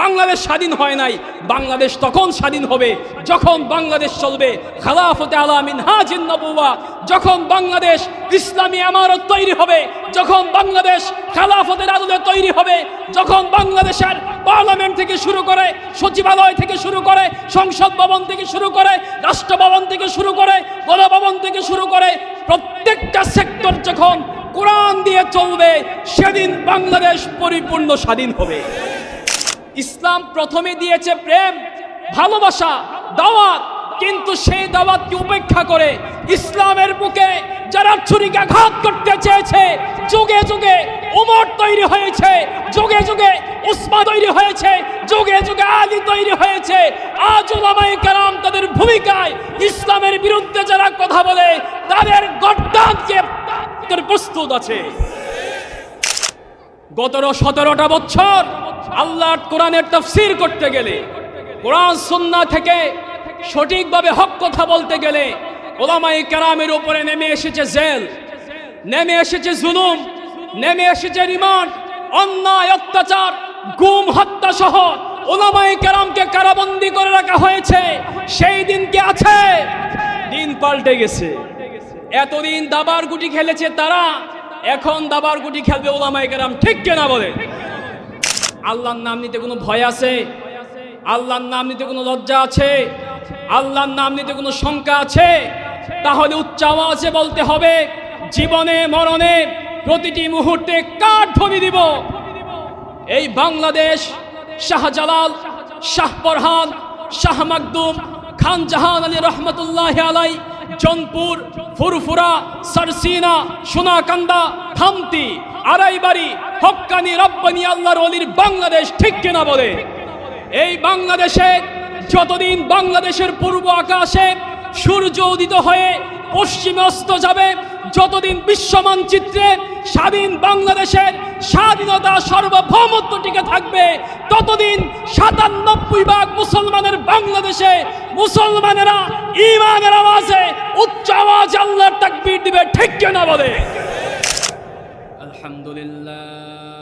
বাংলাদেশ স্বাধীন হয় নাই, বাংলাদেশ তখন স্বাধীন হবে, যখন বাংলাদেশ চলবে, খালাফতে আলামিন হাজিন নবুয়া যখন বাংলাদেশ ইসলামী আমারত তৈরি হবে, যখন বাংলাদেশ খালাফতের আদলে তৈরি হবে, যখন বাংলাদেশের পার্লামেন্ট থেকে শুরু করে, সচিবালয় থেকে শুরু করে, সংসদ ভবন থেকে শুরু করে রাষ্ট্র ভবন থেকে শুরু করে, গণভবন থেকে শুরু করে, প্রত্যেকটা সেক্টর যখন কোরআন দিয়ে চলবে, সেদিন বাংলাদেশ পরিপূর্ণ স্বাধীন হবে। ইসলাম প্রথমে দিয়েছে প্রেম, ভালোবাসা, দাওয়াত। কিন্তু সেই দাওয়াতকে উপেক্ষা করে ইসলামের বুকে যারা ছুরিকাঘাত করতে চেয়েছে, যুগে যুগে উমর তৈরি হয়েছে, যুগে যুগে উসমা তৈরি হয়েছে, যুগে যুগে আলী তৈরি হয়েছে। আজ ওলামায়ে কেরাম তাদের ভূমিকায় ইসলামের বিরুদ্ধে যারা কথা বলে, তাদের গড্ডানকে প্রস্তুত আছে। গত সতেরোটা বছর আল্লাহর কোরআনের তফসির করতে গেলে, কোরআন সুন্না থেকে সঠিকভাবে হক কথা বলতে গেলে ওলামাই কেরামের উপরে নেমে এসেছে জেল, নেমে এসেছে জুলুম, নেমে এসেছে রিমান্ড, অন্যায়, অত্যাচার, গুম, হত্যা সহ ওলামাই কেরামকে কারাবন্দি করে রাখা হয়েছে। সেই দিন কি আছে? দিন পাল্টে গেছে। এতদিন দাবার গুটি খেলেছে তারা, এখন দাবার গুটি খেলবে ওলামাই কেরাম, ঠিক কেনা বলে আল্লাহর নাম নিতে কোনো ভয় আছে? আল্লাহর নাম নিতে কোনো লজ্জা আছে? আল্লাহর নাম নিতে কোনো শঙ্কা আছে? তাহলে উচ্চ আওয়াজে বলতে হবে, জীবনে, মরণে প্রতিটি মুহূর্তে কার ধ্বনি দিব? এই বাংলাদেশ, শাহজালাল, শাহ পরহান শাহ মাকদুম, খান জাহান আলী রহমতুল্লাহ আলাই জনপুর ফুরফুরা, সারসিনা, সোনাকান্দা, থামতি, আড়াইবাড়ি, হক্কানি, রব্বানি, আল্লাহর অলির বাংলাদেশ ঠিক কিনা বলে? এই বাংলাদেশে যতদিন বাংলাদেশের পূর্ব আকাশে সূর্য উদিত হয়ে পশ্চিমে অস্ত যাবে যতদিন বিশ্ব মানচিত্রে স্বাধীন বাংলাদেশের স্বাধীনতা সার্বভৌমত্ব টিকে থাকবে, ততদিন সাতানব্বই ভাগ মুসলমানের বাংলাদেশে মুসলমানেরা ইমানের আওয়াজে উচ্চ আওয়াজ আল্লাহর তাকবীর দিবে, ঠিক কেনা বলে? আলহামদুলিল্লাহ।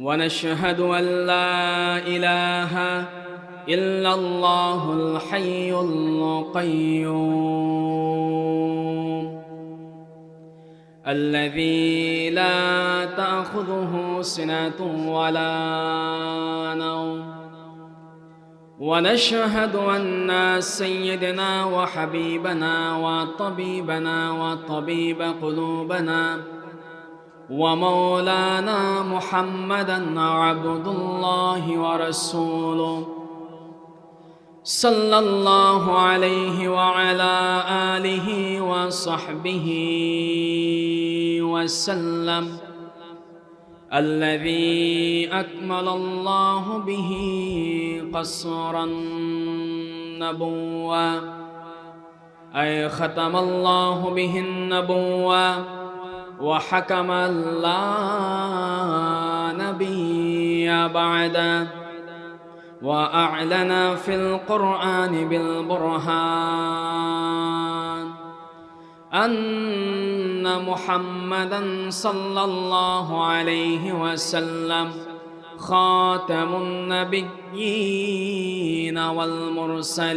ونشهد أن لا إله إلا الله الحي القيوم. الذي لا تأخذه سنة ولا نوم. ونشهد أن سيدنا وحبيبنا وطبيبنا وطبيب قلوبنا ومولانا محمدا عبد الله ورسوله. صلى الله عليه وعلى آله وصحبه وسلم. الذي أكمل الله به قصر النبوه أي ختم الله به النبوة. وحكم لا نبي بعده وأعلن في القرآن بالبرهان أن محمدا صلى الله عليه وسلم خاتم النبيين والمرسلين.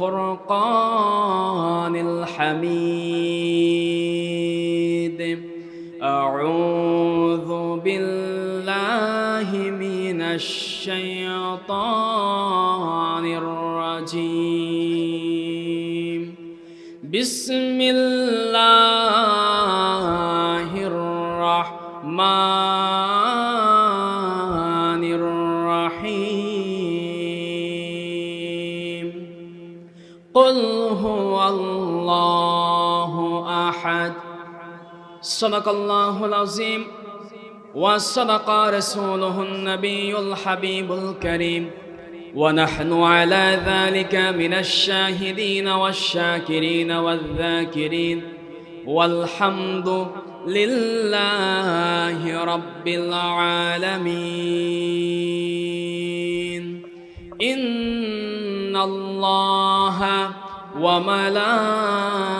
والفرقان الحميد. أعوذ بالله من الشيطان الرجيم. بسم الله صدق الله العظيم. وصدق رسوله النبي الحبيب الكريم. ونحن على ذلك من الشاهدين والشاكرين والذاكرين. والحمد لله رب العالمين. إن الله وملائكته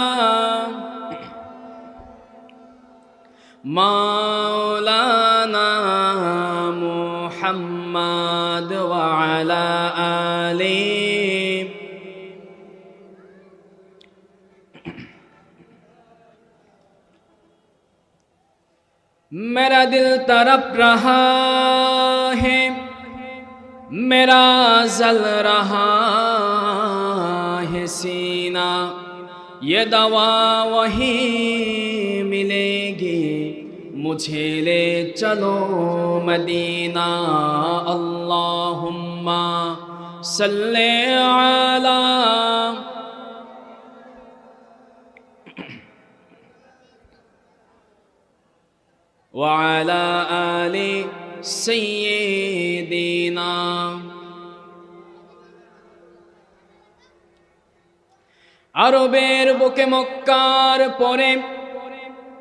مولانا محمد وعلى آله میرا دل تڑپ رہا ہے میرا زل رہا ہے سینہ یہ دوا وہی ملے گی মুঝেলে চলো মদিনা আল্লাহুম্মা সাল্লে আলা وعلى آل سيدنا আরবের বুকে মক্কার পরে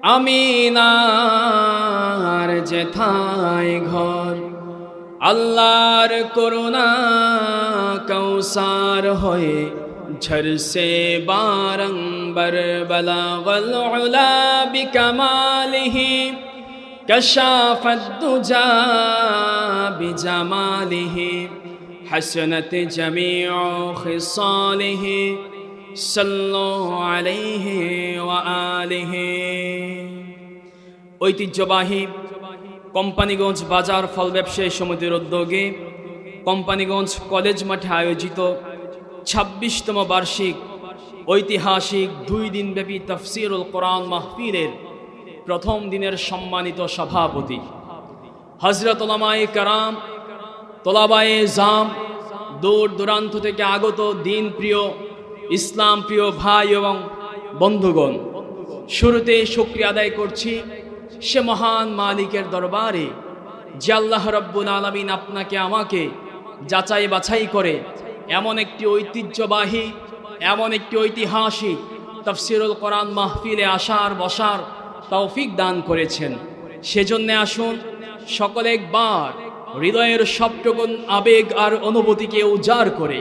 আমিনার যেথায় ঘর আল্লাহর করুণা কৌসার হয়ে ঝরসে বারংবার বলাগল উলা বিকমালিহি كشاف الدجى بجماله حسنت جميع ঐতিহ্যবাহী কোম্পানিগঞ্জ বাজার ফল ব্যবসায়ী সমিতির উদ্যোগে কোম্পানিগঞ্জ কলেজ মাঠে আয়োজিত ছাব্বিশতম বার্ষিক ঐতিহাসিক দুই দিনব্যাপী তফসিরুল কোরআন মাহফিলের প্রথম দিনের সম্মানিত সভাপতি। হজরতলামায়ে কারাম, তোলাবায়ে জাম দূর দূরান্ত থেকে আগত দিন প্রিয় ইসলাম প্রিয় ভাই এবং বন্ধুগণ শুরুতে শুক্রিয়া আদায় করছি সে মহান মালিকের দরবারে, যে আল্লাহ রব্বুল আলমিন আপনাকে আমাকে যাচাই বাছাই করে এমন একটি ঐতিহ্যবাহী, এমন একটি ঐতিহাসিক তফসিরুল কোরআন মাহফিলে আসার বসার তৌফিক দান করেছেন। সেজন্যে আসুন সকলে একবার হৃদয়ের সবটুকুন আবেগ আর অনুভূতিকে উজাড় করে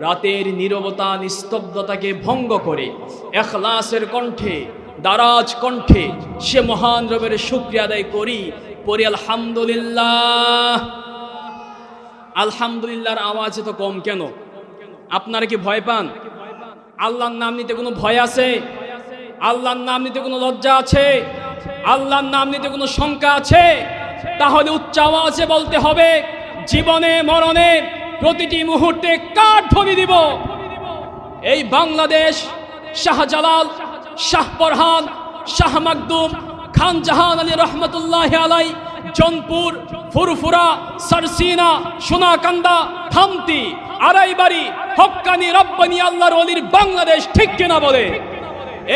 রাতের নীরবতা, নিস্তব্ধতাকে ভঙ্গ করে, এখলাসের কণ্ঠে, দারাজ কণ্ঠে সে মহান রবের শুক্রিয়া আদায় করি পরি আলহামদুলিল্লাহ। আলহামদুলিল্লাহর আওয়াজ এত কম কেন? আপনারা কি ভয় পান? আল্লাহর নাম নিতে কোনো ভয় আছে? আল্লাহর নাম নিতে কোনো লজ্জা আছে? আল্লাহর নাম নিতে কোনো শঙ্কা আছে? তাহলে উচ্চ আওয়াজে বলতে হবে, জীবনে, মরণে প্রতিটি মুহূর্তে কাঠ ধ্বনি দিব? এই বাংলাদেশ, শাহজালাল, শাহ পরহান, শাহ মাকদুম, খান জাহান আলী রহমতুল্লাহ আলাই, জনপুর, ফুরফুরা, সরসিনা, সোনাকান্দা, থামতি, আড়াইবাড়ি, হক্কানি, রব্বানি আল্লাহর অলির বাংলাদেশ ঠিক কিনা বলে?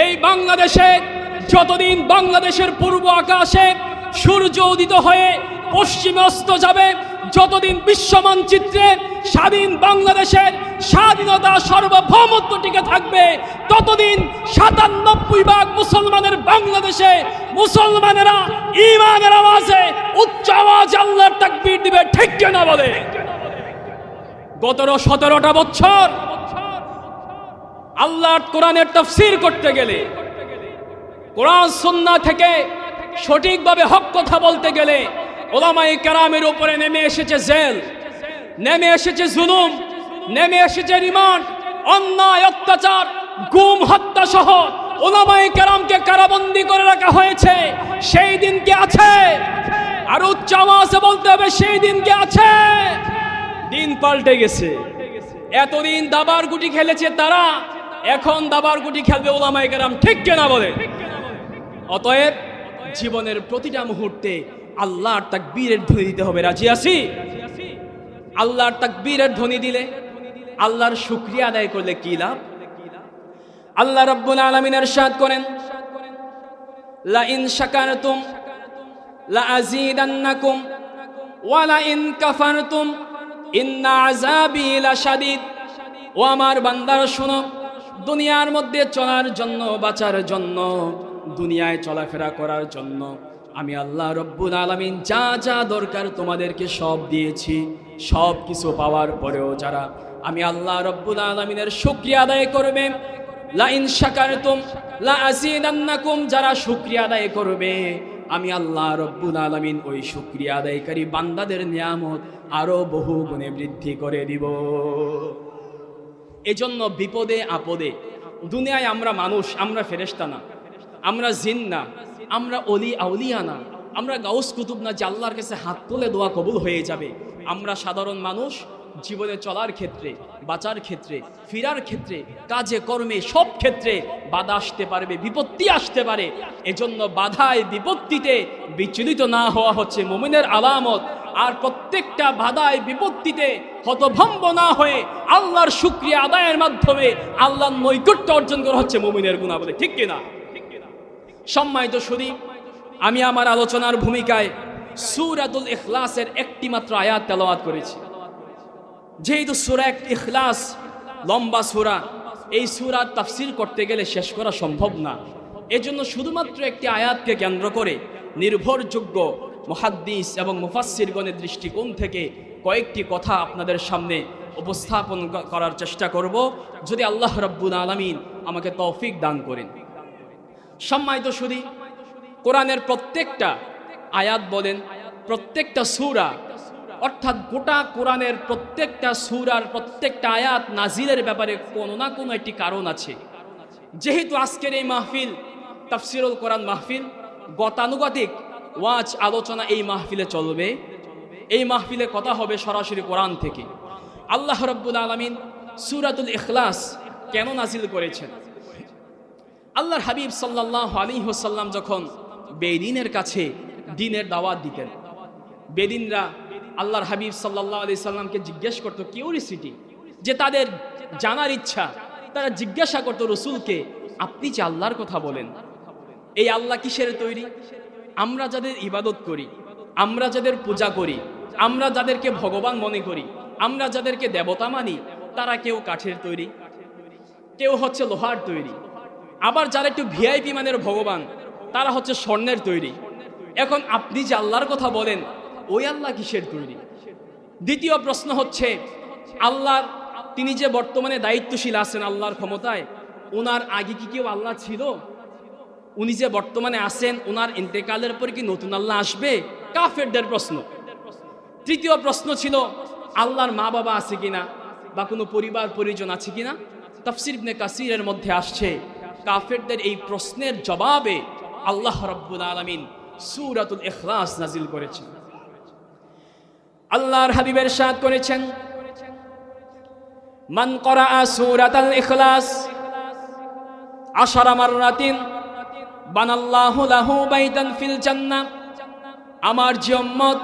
এই বাংলাদেশে যতদিন বাংলাদেশের পূর্ব আকাশে সূর্য উদিত হয়ে পশ্চিমে অস্ত যাবে যতদিন বিশ্ব মানচিত্রে স্বাধীন বাংলাদেশের স্বাধীনতা সার্বভৌমত্ব টিকে থাকবে, ততদিন সাতানব্বই ভাগ মুসলমানের বাংলাদেশে মুসলমানেরা ইমানের আওয়াজে উচ্চ আওয়াজ আল্লাহর তাকবীর দিবে, ঠিক না বলে? গত সতেরোটা বছর আল্লাহর কোরআনের তফসির করতে গেলে, কোরআন সুন্না থেকে সঠিকভাবে হক কথা বলতে গেলে ওলামাই কেরামের উপরে নেমে এসেছে জেল, নেমে এসেছে জুলুম, নেমে এসেছে রিমান্ড, অন্যায়, অত্যাচার, গুম, হত্যা সহ ওলামাই কেরামকে কারাবন্দি করে রাখা হয়েছে। সেই দিন কি আছে? আর উচ্চ আওয়াজে বলতে হবে, সেই দিন কি আছে? দিন পাল্টে গেছে। এতদিন দাবার গুটি খেলেছে তারা, এখন দাবার গুটি খেলবে ওলামাই কেরাম, ঠিক কেনা বলে? অতএব জীবনের প্রতিটা মুহূর্তে আল্লাহর তাকবীরের ধ্বনি দিতে হবে। রাজি আসি আল্লাহর তাকবীরের ধ্বনি দিলে আল্লাহর শুক্রিয়া আদায় করলে কি লাভ? আল্লাহ রব্বুল আলমিন এরশাদ করেন লা ইন শাকারতুম লা আজিদান্নাকুম ওয়া লা ইন কাফারতুম, ইন্না আযাবি লাশাদীদ। ও আমার বান্দার, শুনো, দুনিয়ার মধ্যে চলার জন্য, বাঁচার জন্য, দুনিয়ায় চলাফেরা করার জন্য আমি আল্লাহ রব্বুল আলামিন যা যা দরকার তোমাদেরকে সব দিয়েছি, সব কিছু পাওয়ার পরেও যারা আমি আল্লাহ রব্বুল আলামিনের শুকরিয়া আদায় করবে লা ইন শাকারতুম লা আযীদান্নাকুম যারা শুকরিয়া আদায় করবে, আমি আল্লাহ রব্বুল আলামিন ওই শুকরিয়া আদায়কারী বান্দাদের নিয়ামত আরও বহু গুণে বৃদ্ধি করে দিব। এজন্য বিপদে আপদে, দুনিয়ায় আমরা মানুষ, আমরা ফেরেশতা না, আমরা জিন না আমরা অলি আউলিয়া না, আমরা গাউস কুতুব না, যে আল্লাহর কাছে হাত তুলে দোয়া কবুল হয়ে যাবে। আমরা সাধারণ মানুষ, জীবনে চলার ক্ষেত্রে, বাঁচার ক্ষেত্রে, ফিরার ক্ষেত্রে, কাজে কর্মে সব ক্ষেত্রে বাধা আসতে পারবে, বিপত্তি আসতে পারে। এজন্য বাধায় বিপত্তিতে বিচলিত না হওয়া হচ্ছে মুমিনের আলামত। আর প্রত্যেকটা বাধায় বিপত্তিতে হতভম্ব না হয়ে আল্লাহর শুক্রিয়া আদায়ের মাধ্যমে আল্লাহর নৈকট্য অর্জন করা হচ্ছে মুমিনের গুণাবলী, ঠিক কিনা? সম্মানিত শুধু আমি আমার আলোচনার ভূমিকায় সুরাতুল ইখলাসের একটি মাত্র আয়াত তেলাওয়াত করেছি। যেহেতু সুরা ইখলাস, লম্বা সুরা, এই সুরার তাফসির করতে গেলে শেষ করা সম্ভব না। এজন্য শুধুমাত্র একটি আয়াতকে কেন্দ্র করে নির্ভরযোগ্য মহাদ্দিস এবং মুফাসিরগণের দৃষ্টিকোণ থেকে কয়েকটি কথা আপনাদের সামনে উপস্থাপন করার চেষ্টা করব। যদি আল্লাহ রব্বুল আলমিন আমাকে তৌফিক দান করেন। সম্মানিত শুধু কোরআনের প্রত্যেকটা আয়াত বলেন, প্রত্যেকটা সুরা, অর্থাৎ গোটা কোরআনের প্রত্যেকটা সুরার প্রত্যেকটা আয়াত নাজিলের ব্যাপারে কোনো না কোনো একটি কারণ আছে। যেহেতু আজকের এই মাহফিল তাফসিরুল কোরআন মাহফিল, গতানুগতিক ওয়াজ আলোচনা এই মাহফিলে চলবে। এই মাহফিলে কথা হবে সরাসরি কোরআন থেকে। আল্লাহ রব্বুল আলমিন সুরাতুল ইখলাস কেন নাজিল করেছেন? আল্লাহর হাবিব সাল্লাহ আলী হোসাল্লাম যখন বেদিনের কাছে দিনের দাওয়াত দিতেন, বেদিনরা আল্লাহর হাবিব সাল্লাহ আলি সাল্লামকে জিজ্ঞেস করতো কিউরিসিটি যে তাদের জানার ইচ্ছা, তারা জিজ্ঞাসা করতো, রসুলকে আপনি যে আল্লাহর কথা বলেন, এই আল্লাহ কিসের তৈরি? আমরা যাদের ইবাদত করি, আমরা যাদের পূজা করি, আমরা যাদেরকে ভগবান মনে করি, আমরা যাদেরকে দেবতা মানি, তারা কেউ কাঠের তৈরি? কেউ হচ্ছে লোহার তৈরি? আবার যারা একটু ভিআইপি মানের ভগবান, তারা হচ্ছে স্বর্ণের তৈরি। এখন আপনি যে আল্লাহর কথা বলেন, ওই আল্লাহ কিসের তৈরি? দ্বিতীয় প্রশ্ন হচ্ছে আল্লাহর তিনি যে বর্তমানে দায়িত্বশীল আছেন আল্লাহর ক্ষমতায়, ওনার আগে কি কেউ আল্লাহ ছিল? উনি যে বর্তমানে আছেন, ওনার ইন্তেকালের পর কি নতুন আল্লাহ আসবে? কাফেরদের প্রশ্ন। তৃতীয় প্রশ্ন ছিল, আল্লাহর মা বাবা আছে কিনা? বা কোনো পরিবার, পরিজন আছে কিনা? তাফসির কাসিরের মধ্যে আসছে কাফেরদের এই প্রশ্নের জবাবে আল্লাহ রাব্বুল আলমিন সূরাতুল ইখলাস নাজিল করেছেন। আল্লাহর হাবিবের সাথ করেছেন, মান করা সূরাতাল ইখলাস, আশারা মাররাতিন, বানাল্লাহু লাহু বাইতান ফিল জান্নাহ, আমার যে উম্মত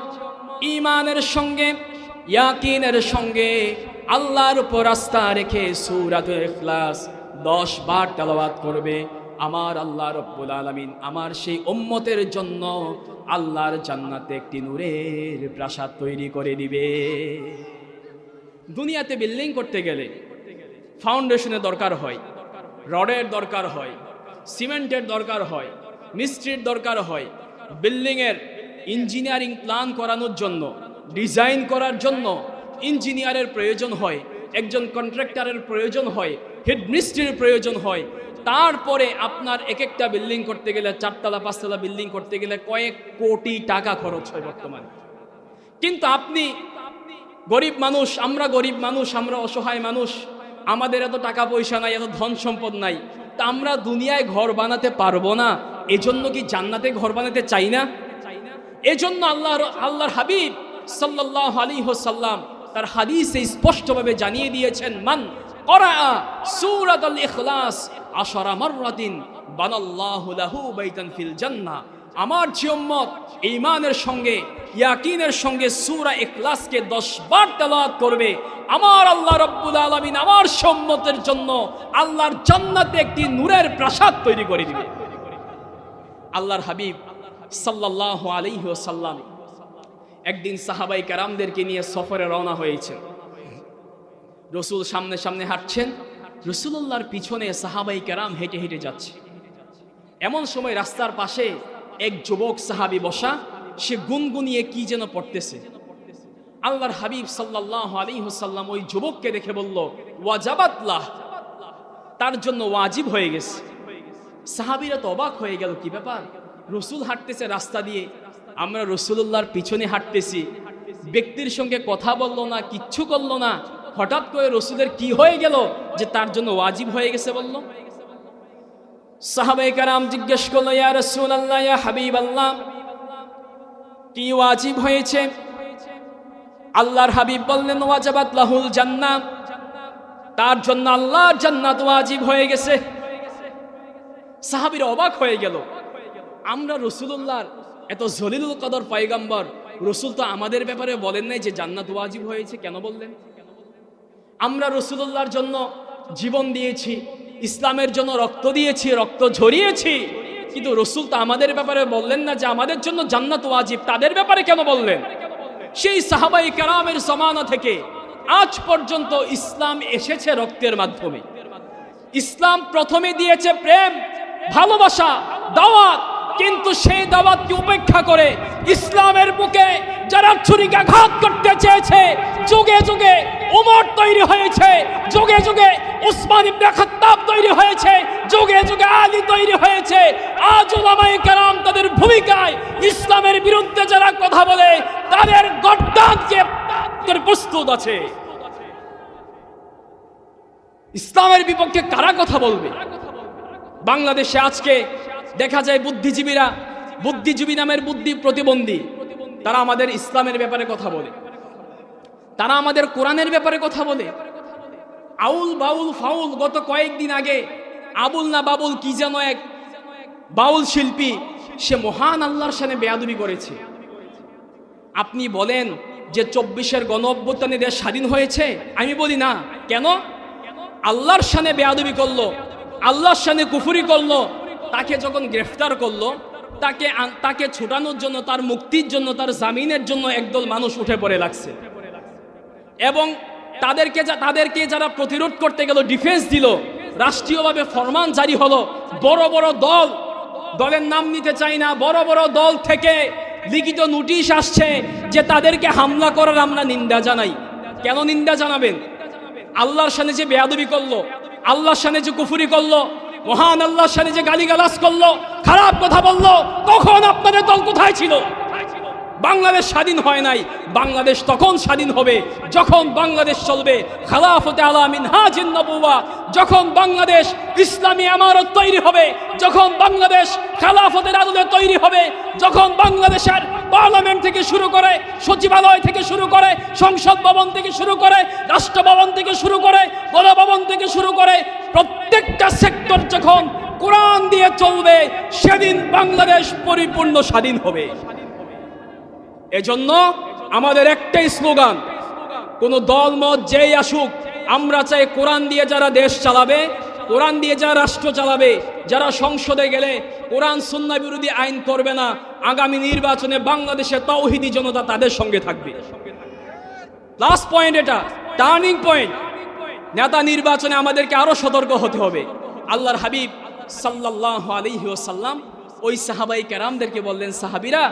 ইমানের সঙ্গে, ইয়াকিনের সঙ্গে আল্লাহর উপর আস্থা রেখে সূরাতুল ইখলাস দশ বার তেলাওয়াত করবে। আমার আল্লাহ রব্বুল আলমিন আমার সেই উম্মতের জন্য আল্লাহর জান্নাতে একটি নূরের প্রাসাদ তৈরি করে দিবে। দুনিয়াতে বিল্ডিং করতে গেলে ফাউন্ডেশনের দরকার হয়, রডের দরকার হয়, সিমেন্টের দরকার হয়, মিস্ত্রির দরকার হয়, বিল্ডিংয়ের ইঞ্জিনিয়ারিং প্ল্যান করানোর জন্য, ডিজাইন করার জন্য ইঞ্জিনিয়ারের প্রয়োজন হয়, একজন কন্ট্রাক্টরের প্রয়োজন হয় হেড মিস্ত্রির প্রয়োজন হয়। তারপরে আপনার এক একটা বিল্ডিং করতে গেলে, চারতলা, পাঁচতলা বিল্ডিং করতে গেলে কয়েক কোটি টাকা খরচ হয় বর্তমানে। কিন্তু আপনি গরিব মানুষ, আমরা গরিব মানুষ, আমরা অসহায় মানুষ, আমাদের এত টাকা পয়সা নাই, এত ধন সম্পদ নাই, তা আমরা দুনিয়ায় ঘর বানাতে পারব না। এজন্য কি জান্নাতে ঘর বানাতে চাই না? এজন্য আল্লাহর আল্লাহর হাবিব সাল্লাল্লাহু আলাইহি ওয়াসাল্লাম তার হাদিসে স্পষ্টভাবে জানিয়ে দিয়েছেন, মান আমার যে উম্মত, ঈমানের সঙ্গে, ইয়াকিনের সঙ্গে সূরা ইখলাসকে 10 বার তেলাওয়াত করবে। আমার আল্লাহ রাব্বুল আলামিন আমার সম্মতের জন্য আল্লাহর জান্নাতে একটি নূরের প্রাসাদ তৈরি করে দিবে। আল্লাহর হাবিব সাল্লাল্লাহু আলাইহি ওয়াসাল্লাম একদিন সাহাবাই কারামদেরকে নিয়ে সফরে রওনা হয়েছেন। রসুল সামনে সামনে হাঁটছেন। রসুল্লাহর পিছনে সাহাবাই কারাম হেঁটে হেঁটে যাচ্ছে। এমন সময় রাস্তার পাশে এক যুবক সাহাবি বসা, সে গুনগুনিয়ে কি যেন পড়তেছে। আল্লাহর হাবিব সাল্লাহ আলী হুসাল্লাম ওই যুবককে দেখে বলল, ওয়াজাবাতলাহ। তার জন্য ওয়াজিব হয়ে গেছে। সাহাবিরা তো অবাক হয়ে গেল, কি ব্যাপার? রসুল হাঁটতেছে রাস্তা দিয়ে। আমরা রসুল্লাহর পিছনে হাঁটতেছি। ব্যক্তির সঙ্গে কথা বলল না, কিচ্ছু করল না। হঠাৎ করে রসুলের কি হয়ে গেল যে তার জন্য ওয়াজিব হয়ে গেছে বলল? সাহাবাই কারাম জিজ্ঞেস করল, ইয়া রসুল আল্লাহ হাবিব আল্লাহ কি ওয়াজিব হয়েছে? আল্লাহর হাবিব বললেন, ওয়াজাবাত লাহুল জান্নাত তার জন্য আল্লাহর জান্নাত ওয়াজিব হয়ে গেছে। সাহাবিরা অবাক হয়ে গেল, আমরা রসুল্লাহর এত জলিলুল কদর পাইগাম্বর, রসুল তো আমাদের ব্যাপারে বলেন নাই যে জান্নাত ওয়াজিব হয়েছে? কেন বললেন? আমরা রসুল্লাহর জন্য জীবন দিয়েছি, ইসলামের জন্য রক্ত দিয়েছি, রক্ত ঝরিয়েছি। কিন্তু রসুল তো আমাদের ব্যাপারে বললেন না যে আমাদের জন্য জান্নাত ওয়াজিব। তাদের ব্যাপারে কেন বললেন? সেই সাহাবাই কারামের সমানা থেকে আজ পর্যন্ত ইসলাম এসেছে রক্তের মাধ্যমে। ইসলাম প্রথমে দিয়েছে প্রেম, ভালোবাসা, দাওয়াত। কিন্তু সেই দাওয়াতকে উপেক্ষা করে ইসলামের বুকে যারা ছুরিকাঘাত করতে চেয়েছে, যুগে যুগে উমর তৈরি হয়েছে, যুগে যুগে উসমান ইবনে খাত্তাব তৈরি হয়েছে, যুগে যুগে আলী তৈরি হয়েছে। আজ ওলামায়ে কেরাম তাদের ভূমিকায় ইসলামের বিরুদ্ধে যারা কথা বলে, তাদের গড্ডানকে প্রস্তুত আছে। ইসলামের বিপক্ষে কারা কথা বলবে? বাংলাদেশে আজকে দেখা যায় বুদ্ধিজীবীরা, বুদ্ধিজীবী নামের বুদ্ধি প্রতিবন্ধী। তারা আমাদের ইসলামের ব্যাপারে কথা বলে। তারা আমাদের কোরআনের ব্যাপারে কথা বলে। আউল বাউল ফাউল গত কয়েকদিন আগে আবুল না বাবুল কি যেন এক বাউল শিল্পী, সে মহান আল্লাহর সামনে বেয়াদবি করেছে। আপনি বলেন যে চব্বিশের গণ অভ্যুত্থানে দেশ স্বাধীন হয়েছে? আমি বলি না। কেন? আল্লাহর সানে বেয়াদবি করল, আল্লাহর সানে কুফুরি করল তাকে যখন গ্রেফতার করল, তাকে তাকে ছুটানোর জন্য, তার মুক্তির জন্য, তার জামিনের জন্য একদল মানুষ উঠে পড়ে লাগছে। এবং তাদেরকে তাদেরকে যারা প্রতিরোধ করতে গেল ডিফেন্স দিল, রাষ্ট্রীয়ভাবে ফরমান জারি হলো, বড় বড় দল, দলের নাম নিতে চাই না, বড় বড় দল থেকে লিখিত নোটিশ আসছে যে তাদেরকে হামলা করার আমরা নিন্দা জানাই। কেন নিন্দা জানাবেন? আল্লাহর সামনে যে বেয়াদবি করল, আল্লাহর সামনে যে কুফুরি করল মহান আল্লাহর সামনে যে গালিগালাজ করল, খারাপ কথা বলল, তখন আপনাদের দল কোথায় ছিল? বাংলাদেশ স্বাধীন হয় নাই। বাংলাদেশ তখন স্বাধীন হবে, যখন বাংলাদেশ চলবে। খালাফতে আলামিন হাজিন নবুয়া যখন বাংলাদেশ ইসলামী আমারত তৈরি হবে, যখন বাংলাদেশ খালাফতের আদলে তৈরি হবে, যখন বাংলাদেশের পার্লামেন্ট থেকে শুরু করে, সচিবালয় থেকে শুরু করে, সংসদ ভবন থেকে শুরু করে রাষ্ট্র ভবন থেকে শুরু করে, গণভবন থেকে শুরু করে প্রত্যেকটা সেক্টর যখন কোরআন দিয়ে চলবে, সেদিন বাংলাদেশ পরিপূর্ণ স্বাধীন হবে। এজন্য আমাদের একটাই স্লোগান, কোন দল মত যেই আসুক, আমরা চাই কোরআন দিয়ে যারা দেশ চালাবে, কোরআন দিয়ে যারা রাষ্ট্র চালাবে, যারা সংসদে গেলে কোরআন সুন্না বিরোধী আইন করবে না, আগামী নির্বাচনে বাংলাদেশে তৌহিদি জনতা তাদের সঙ্গে থাকবে। লাস্ট পয়েন্ট এটা টার্নিং পয়েন্ট নেতা নির্বাচনে আমাদেরকে আরও সতর্ক হতে হবে। আল্লাহর হাবিব সাল্লাল্লাহু আলাইহি ওয়াসাল্লাম ওই সাহাবাই কেরামদেরকে বললেন, সাহাবিরা,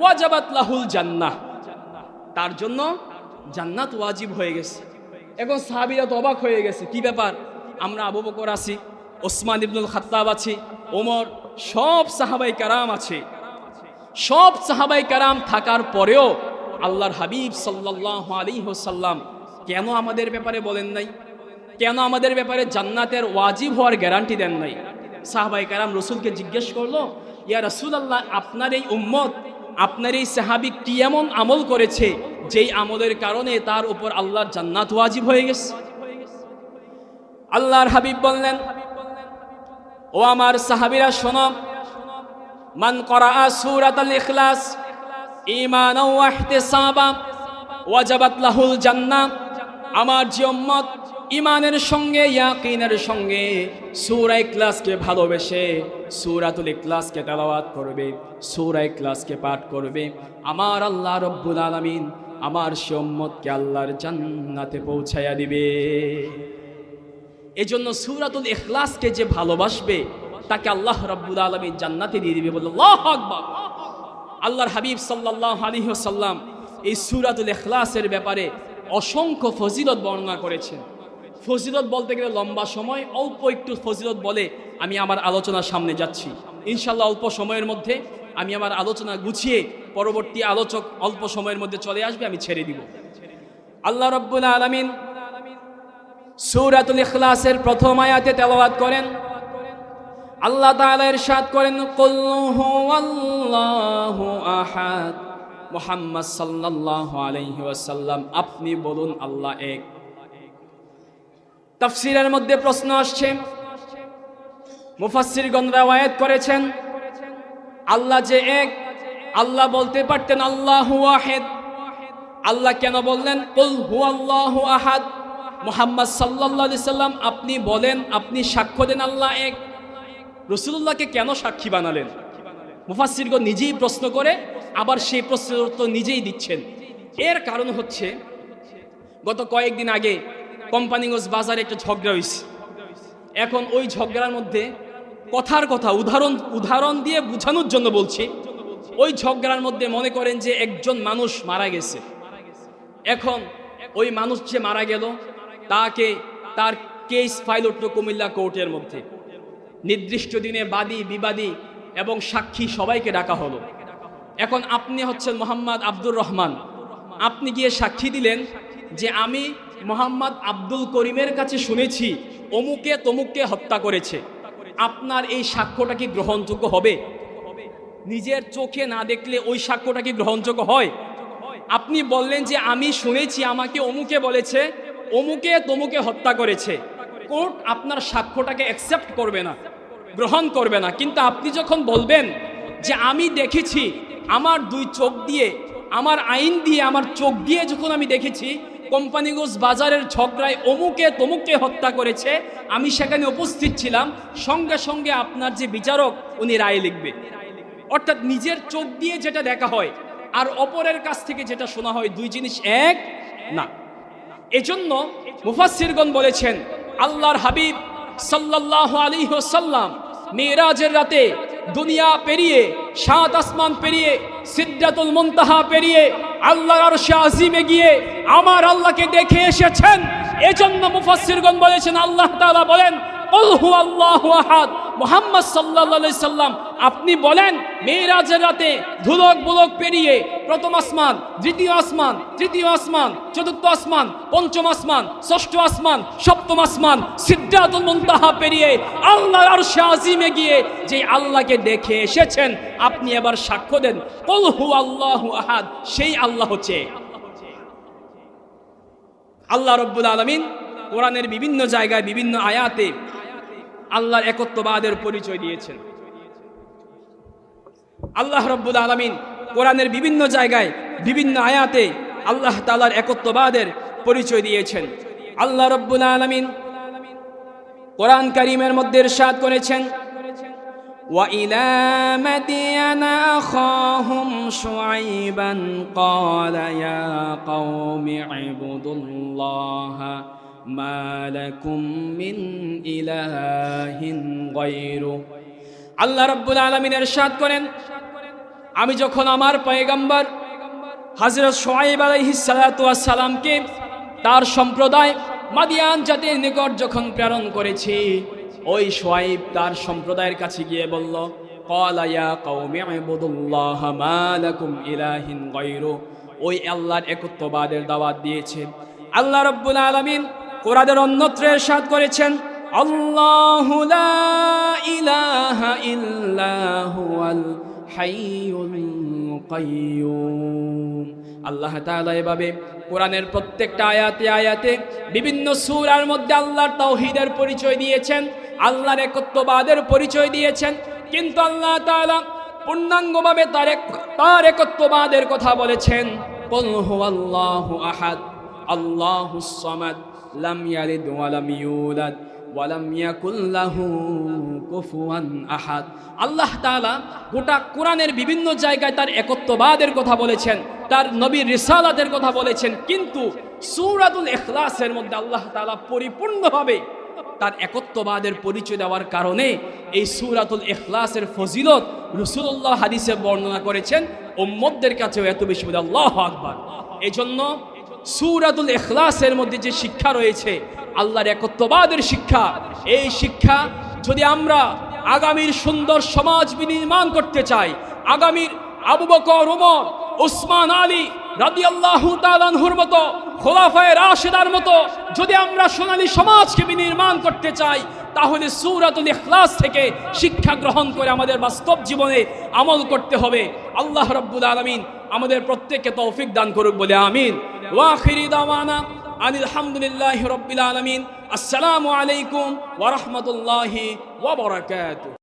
ওয়াজাবাত লাহুল জান্নাহ। তার জন্য জান্নাত ওয়াজিব হয়ে গেছে এখন সাহাবিরা তো অবাক হয়ে গেছে। কি ব্যাপার? আমরা আবু বকর আছি, ওসমান ইবনুল খাত্তাব আছি, ওমর, সব সাহাবাই কারাম আছে। সব সাহাবাই কারাম থাকার পরেও আল্লাহর হাবিব সাল্লাল্লাহু আলাইহি ওয়াসাল্লাম কেন আমাদের ব্যাপারে বলেন নাই? কেন আমাদের ব্যাপারে জান্নাতের ওয়াজিব হওয়ার গ্যারান্টি দেন নাই? সাহাবাই কারাম রসুলকে জিজ্ঞেস করল, ইয়া রসুল আল্লাহ আপনার এই উম্মত, আপনার এই সাহাবি কি এমন আমল করেছে যেই আমলের কারণে তার উপর আল্লাহর জান্নাত ওয়াজিব হয়ে গেছে? আল্লাহর হাবিব বললেন, ও আমার সাহাবিরা, শোনো, মান করা সূরাতুল ইখলাস, ঈমানাও ওয়া ইহতিসাবা ওয়াজাবাত লাহুল জান্নাহ, আমার যে উম্মত ইমানের সঙ্গে, ইয়াকিনের সঙ্গে সূরা ইখলাসকে ভালোবেসে সূরাতুল ইখলাসকে তেলাওয়াত করবে, সূরা ইখলাসকে পাঠ করবে। আমার আল্লাহ রব্বুল আলামিন আমার সে উম্মতকে আল্লাহর জান্নাতে পৌঁছায়া দিবে। এজন্য সূরাতুল ইখলাসকে যে ভালোবাসবে, তাকে আল্লাহ রাব্বুল আলামিন জান্নাতে দিয়ে দিবে বলে আল্লাহু আকবার। আল্লাহর হাবিব সাল্লাল্লাহু আলাইহি ওয়াসাল্লাম এই সূরাতুল ইখলাসের ব্যাপারে অসংখ্য ফজিলত বর্ণনা করেছেন। ফজিলত বলতে গেলে লম্বা সময়, অল্প একটু ফজিলত বলে আমি আমার আলোচনার সামনে যাচ্ছি। ইনশাল্লাহ অল্প সময়ের মধ্যে আমি আমার আলোচনা গুছিয়ে পরবর্তী আলোচক অল্প সময়ের মধ্যে চলে আসবে, আমি ছেড়ে দিব। আল্লাহ রব্বুল আলামিন সৌরাতুল ইখলাসের প্রথম আয়াতে তেলাওয়াত করেন, আল্লাহ তাআলা ইরশাদ করেন আহাদ মুহাম্মদ আলাইহি ওয়াসাল্লাম। আপনি বলুন, আল্লাহ এক। তাফসীরের মধ্যে প্রশ্ন আসছে। মুফাসসিরগণ রাওয়ায়াত করেছেন, আল্লাহ যে এক, আল্লাহ বলতে পারতেন আল্লাহ ওয়াহিদ। আল্লাহ কেন বললেন? আহাদ। মোহাম্মদ সাল্লাম, আপনি বলেন, আপনি সাক্ষ্য দেন আল্লাহ এক। রসুল্লাহকে কেন সাক্ষী বানালেন? মুফাসিরগণ নিজেই প্রশ্ন করে, আবার সেই প্রশ্নের উত্তর নিজেই দিচ্ছেন। এর কারণ হচ্ছে, গত কয়েকদিন আগে কোম্পানিগঞ্জ বাজারে একটা ঝগড়া হয়েছে এখন ওই ঝগড়ার মধ্যে কথার কথা, উদাহরণ উদাহরণ দিয়ে বোঝানোর জন্য বলছি, ওই ঝগড়ার মধ্যে মনে করেন যে একজন মানুষ মারা গেছে। এখন ওই মানুষ যে মারা গেল, তাকে, তার কেস ফাইল উঠল কুমিল্লা কোর্টের মধ্যে। নির্দিষ্ট দিনে বাদী, বিবাদী এবং সাক্ষী সবাইকে ডাকা হলো। এখন আপনি হচ্ছেন মোহাম্মদ আব্দুর রহমান। আপনি গিয়ে সাক্ষী দিলেন যে আমি মোহাম্মদ আব্দুল করিমের কাছে শুনেছি, অমুকে তমুককে হত্যা করেছে। আপনার এই সাক্ষ্যটা কি গ্রহণযোগ্য হবে? নিজের চোখে না দেখলে ওই সাক্ষ্যটা কি গ্রহণযোগ্য হয়? আপনি বললেন যে আমি শুনেছি, আমাকে অমুকে বলেছে, অমুকে তমুকে হত্যা করেছে। কোর্ট আপনার সাক্ষ্যটাকে অ্যাকসেপ্ট করবে না, গ্রহণ করবে না। কিন্তু আপনি যখন বলবেন যে আমি দেখেছি, আমার দুই চোখ দিয়ে, আমার আইন দিয়ে, আমার চোখ দিয়ে যখন আমি দেখেছি কোম্পানিগঞ্জ বাজারের ঝগড়ায় অমুকে তমুককে হত্যা করেছে, আমি সেখানে উপস্থিত ছিলাম। সঙ্গে সঙ্গে আপনার যে বিচারক, উনি রায় লিখবে। অর্থাৎ নিজের চোখ দিয়ে যেটা দেখা হয়, আর অপরের কাছ থেকে যেটা শোনা হয়, দুই জিনিস এক, না। এজন্য মুফাসসিরগণ বলেছেন, আল্লাহর হাবিব সাল্লাল্লাহু আলাইহি ওয়াসাল্লাম মিরাজের রাতে দুনিয়া পেরিয়ে, সাত আসমান পেরিয়ে সিদ্ধাতুল মন্তাহা পেরিয়ে, আল্লাহর আরশে আজিমে গিয়ে আমার আল্লাহকে দেখে এসেছেন। এজন্য মুফাসসিরগণ বলেছেন, আল্লাহ তালা বলেন আপনি বলেন, মেয়েরাজের রাতে ধুলক বুলক পেরিয়ে প্রথম আসমান, দ্বিতীয় আসমান, তৃতীয় আসমান, চতুর্থ আসমান, পঞ্চম আসমান, ষষ্ঠ আসমান, সপ্তম আসমান, সিদ্ধাতুল মুনতাহা পেরিয়ে আল্লাহর আরশে আজিমে গিয়ে যে আল্লাহকে দেখে এসেছেন, আপনি এবার সাক্ষ্য দেন। কুল হুয়াল্লাহু আহাদ, সেই আল্লাহ হচ্ছে। আল্লাহ রব্বুল আলমিন কোরআনের বিভিন্ন জায়গায় বিভিন্ন আয়াতে আল্লাহর একত্ববাদের পরিচয় দিয়েছেন আল্লাহ রব্বুল আলমিন কোরআনের বিভিন্ন জায়গায় বিভিন্ন আয়াতে আল্লাহ তালার একত্ববাদের পরিচয় দিয়েছেন আল্লাহ রব্বুল আলমিন কোরআন কারিমের মধ্যে ইরশাদ করেছেন وإلى مدين أخاهم شعيبا قال يا قوم اعبدوا الله ما لكم من إله غيره আল্লাহ রব্বুল আলমিন এরশাদ করেন আমি যখন আমার পয়গম্বর হজরত সোয়াইব আলাইহিসালামকে তার সম্প্রদায় মাদিয়ান জাতির নিকট যখন প্রেরণ করেছি ওই সোয়াইব তার সম্প্রদায়ের কাছে গিয়ে বলল قال يا قوم اعبدوا الله ما لكم إله غيره ওই আল্লাহর একত্ববাদের দাওয়াত দিয়েছে আল্লাহ রব্বুল আলামিন কোরআনের অন্যত্র ইরশাদ করেছেন, আল্লাহু ইলাহা ইল্লা হুয়াল হাইয়ুল কাইয়ুম। আল্লাহ তাআলা এভাবে কোরআনের প্রত্যেকটা আয়াতে আয়াতে বিভিন্ন সূরার মধ্যে আল্লাহর তাওহীদের পরিচয় দিয়েছেন, আল্লাহর একত্ববাদের পরিচয় দিয়েছেন, কিন্তু আল্লাহ তাআলা পূর্ণাঙ্গভাবে তার তার একত্ববাদের কথা বলেছেন আহাদ আল্লাহুস সামাদ। লাম ইয়ালিদ ওয়া লাম ইউলাদ ওয়ালাম ইয়াকুল্লাহু কুফুয়ান আহাদ আল্লাহ তাআলা গোটা কোরআনের বিভিন্ন জায়গায় তার একত্ববাদের কথা বলেছেন, তার নবীর রিসালাতের কথা বলেছেন, কিন্তু সূরাতুল ইখলাসের মধ্যে আল্লাহ তাআলা পরিপূর্ণভাবে তার একত্ববাদের পরিচয় দেওয়ার কারণে এই সূরাতুল ইখলাসের ফজিলত রাসূলুল্লাহ হাদিসে বর্ণনা করেছেন, উম্মতদের কাছেও এত বেশি আল্লাহু আকবার। এজন্য সুরাতুল ইখলাসের মধ্যে যে শিক্ষা রয়েছে, আল্লাহর একত্ববাদের শিক্ষা, এই শিক্ষা যদি আমরা আগামীর সুন্দর সমাজ বিনির্মাণ করতে চাই, আগামীর আবু বকর ওমর ওসমান আলী রাদিয়াল্লাহু তাআলার মতো, খোলাফায়ে রাশেদার মতো যদি আমরা সোনালী সমাজকে বিনির্মাণ করতে চাই, তাহলে সুরাতুল ইখলাস থেকে শিক্ষা গ্রহণ করে আমাদের বাস্তব জীবনে আমল করতে হবে। আল্লাহ রব্বুল আলামিন আমাদের প্রত্যেককে তৌফিক দান করুক বলে আমিন। ওয়াখিরি দাওয়ানা আনিল হামদুলিল্লাহি রাব্বিল আলামিন আসসালামু আলাইকুম ওয়া রাহমাতুল্লাহি ওয়া বারাকাতুহু